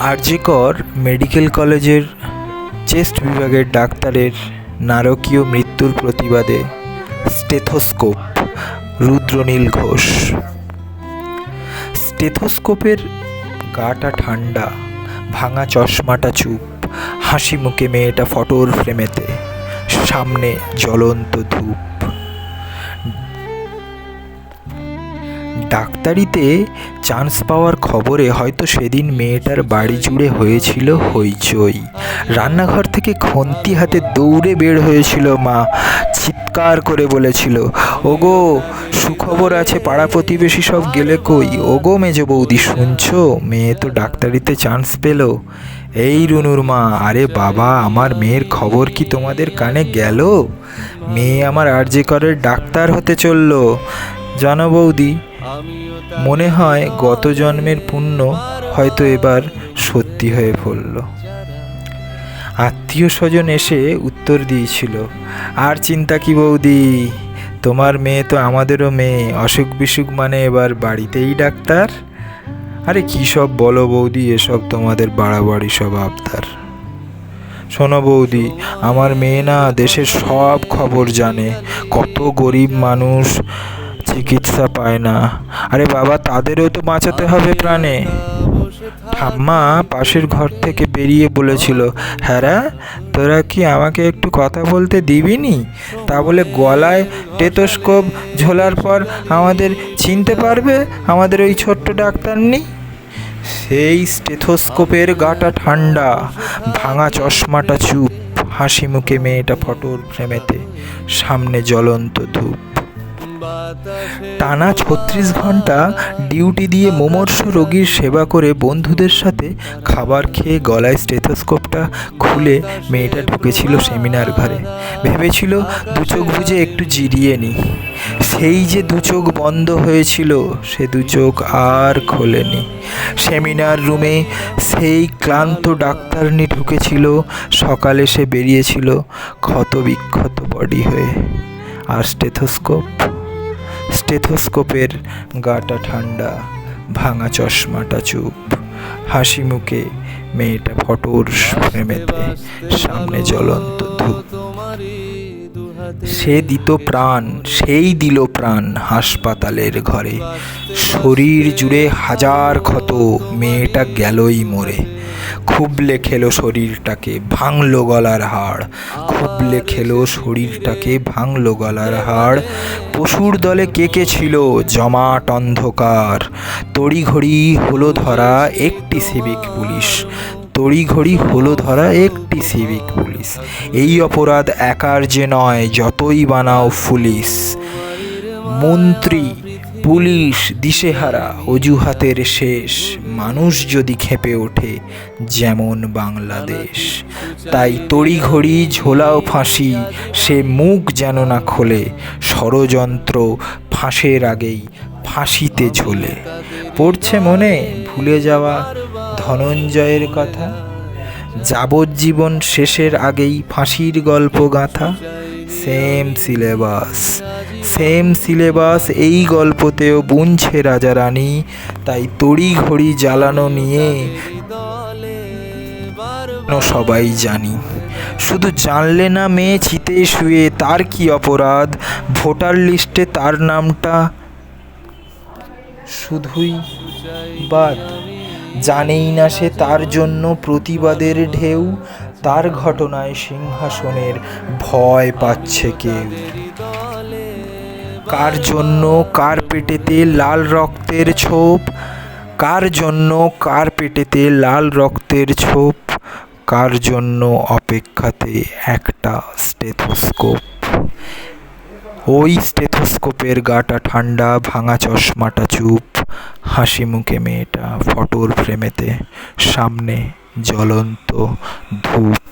RG Kar medical কলেজের chest বিভাগের ডাক্তারের নারকীয় মৃত্যুর প্রতিবাদে স্টেথোস্কোপ, রুদ্রনীল ঘোষ। স্টেথোস্কোপের গাটা ঠান্ডা, ভাঙা চশমাটা চুপ, হাসি মুখে মেয়েটা ফটোর ফ্রেমেতে, সামনে জ্বলন্ত ধূপ। ডাক্তারিতে চান্স পাওয়ার খবরে হয়তো সেদিন মেয়েটার বাড়ি জুড়ে হয়েছিল হইচই। রান্নাঘর থেকে খন্তি হাতে দৌড়ে বের হয়েছিল মা, চিৎকার করে বলেছিল, ওগো, সুখবর আছে, পাড়া প্রতিবেশী সব গেলে কই? ওগো মেজ বৌদি, শুনছো? মেয়ে তো ডাক্তারিতে চান্স পেল। এই রুনুর মা, আরে বাবা, আমার মেয়ের খবর কি তোমাদের কানে গেল? মেয়ে আমার আরজে করের ডাক্তার হতে চলল। জানো বৌদি মনে হয় গত জন্মের পুণ্য হয়তো এবার সত্যি হয়ে পড়ল। আত্মীয় স্বজন এসে উত্তর দিয়েছিল, আর চিন্তা কি বৌদি? তোমার মেয়ে তো আমাদেরও মেয়ে, অসুখ বিসুখ মানে এবার বাড়িতেই ডাক্তার? আরে কী সব বলো বৌদি, এসব তোমাদের বাড়াবাড়ি সব আবদার। শোনো বৌদি, আমার মেয়ে না দেশের সব খবর জানে, কত গরিব মানুষ চিকিৎসা পায় না। আরে বাবা, তাদেরও তো বাঁচাতে হবে প্রাণে। ঠাম্মা পাশের ঘর থেকে বেরিয়ে বলেছিল হ্যাঁ তোরা কি আমাকে একটু কথা বলতে দিবি নি? তা বলে গলায় টেটোস্কোপ ঝোলার পর আমাদের চিনতে পারবে আমাদের ওই ছোট্ট ডাক্তার নেই সেই স্টেথোস্কোপের গাটা ঠান্ডা, ভাঙা চশমাটা চুপ হাসি মুখে মেয়েটা ফটোর ফ্রেমেতে, সামনে জ্বলন্ত ধূপ। টানা ছত্রিশ ঘণ্টা ডিউটি দিয়ে মোমর্ষ রোগীর সেবা করে বন্ধুদের সাথে খাবার খেয়ে গলায় স্টেথোস্কোপটা খুলে মেয়েটা ঢুকেছিল সেমিনার ঘরে। ভেবেছিল দু চোখ বুঝে একটু জিরিয়ে নি সেই যে দু চোখ বন্ধ হয়েছিল, সে দু চোখ আর খোলেনি। সেমিনার রুমে সেই ক্লান্ত ডাক্তারনি ঢুকেছিল, সকালে সে বেরিয়েছিল ক্ষত বিক্ষত বডি হয়ে। আর স্টেথোস্কোপ স্টেথোস্কোপের গাটা ঠান্ডা, ভাঙা চশমাটা চুপ, হাসি মুখে মেয়েটা ফটোর ফ্রেমেতে সামনে জ্বলন্ত ধূপ। সে দিত প্রাণ, সেই দিল প্রাণ হাসপাতালের ঘরে। শরীর জুড়ে হাজার ক্ষত, মেয়েটা গেলই মরে। খুবলে খেলো শরীরটাকে, ভাঙলো গলার হাড়। খুবলে খেলো শরীরটাকে, ভাঙলো গলার হাড়। পশুর দলে কে কে ছিল? জমাট অন্ধকার। তড়িঘড়ি হলো ধরা একটি সিভিক পুলিশ। তড়িঘড়ি হলো ধরা একটি সিভিক পুলিশ। এই অপরাধ একার যে নয়, যতই বানাও পুলিশ। মন্ত্রী পুলিশ দিশেহারা, অজুহাতের শেষ। মানুষ যদি খেপে ওঠে, যেমন বাংলাদেশ। তাই তড়িঘড়ি ঝোলাও ফাঁসি, সে মুখ যেন না খোলে। ষড়যন্ত্র ফাঁসের আগেই ফাঁসিতে ঝোলে। পড়ছে মনে ভুলে যাওয়া ধনঞ্জয়ের কথা? যাবজ্জীবন শেষের আগেই ফাঁসির গল্প গাঁথা? সেম সিলেবাস সেম সিলেবাস, এই গল্পতেও বুনছে রাজা রানী তাই তড়ি ঘড়ি জ্বালানো নিয়ে সবাই জানি। শুধু জানলে না মেয়ে চিতে শুয়ে, তার কি অপরাধ? ভোটার লিস্টে তার নামটা শুধুই বাদ। জানেই না সে তার জন্য প্রতিবাদের ঢেউ, তার ঘটনায় সিংহাসনের ভয় পাচ্ছে কেউ। কার জন্য কার পেটেতে লাল রক্তের ছোপ? কার জন্য কার পেটেতে লাল রক্তের ছোপ? কার জন্য অপেক্ষাতে একটা স্টেথোস্কোপ? ওই স্টেথোস্কোপের গাটা ঠান্ডা, ভাঙা চশমাটা চুপ, হাসি মুখে মেয়েটা ফটোর ফ্রেমেতে, সামনে জ্বলন্ত ধূপ।